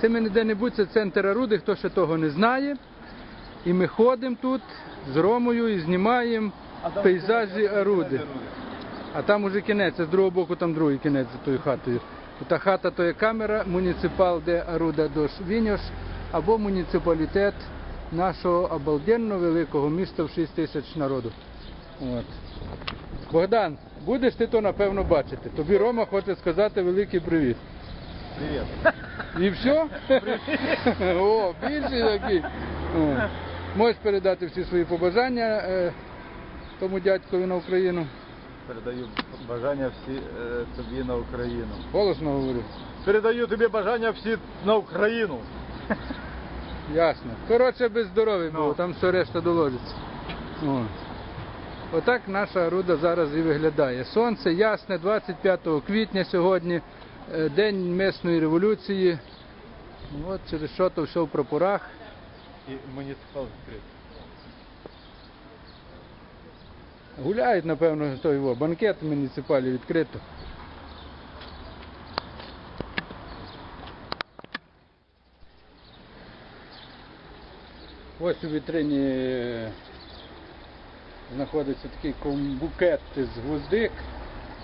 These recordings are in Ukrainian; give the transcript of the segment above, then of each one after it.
Це ми ніде не будь, це центр Аруди, хто ще того не знає. І ми ходимо тут з Ромою і знімаємо пейзажі Аруди. А там уже кінець, а з другого боку там другий кінець за тою хатою. Та хата то є камера, муніципал, де Аруда до Віньош, або муніципалітет нашого обалденно великого міста в 6 тисяч народу. От. Богдан, будеш ти то напевно бачити. Тобі Рома хоче сказати великий привіт. Привет. І все? О, більший такий. Можеш передати всі свої побажання е, тому дядькові на Україну. Передаю бажання всі е, тобі на Україну. Голосно говорю. Передаю тобі бажання всі на Україну. Ясно. Коротше, без здоров'я Ну. було, там все решта доложиться. О. Отак наша руда зараз і виглядає. Сонце ясне, 25 квітня сьогодні, день місної революції. От через що то все в прапорах. І муніципал відкритий. Гуляють, напевно, той його банкет в муніципалі відкрито. Ось у вітрині е, знаходиться такий букет з гвоздик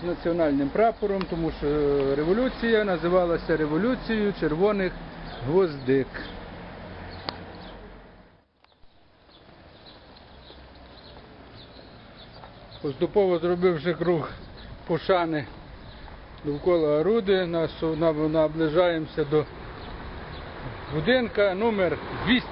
з національним прапором, тому що революція називалася революцією червоних гвоздик. Поступово зробивши круг пошани довкола Аруди, нас- наближаємося до будинка номер 200.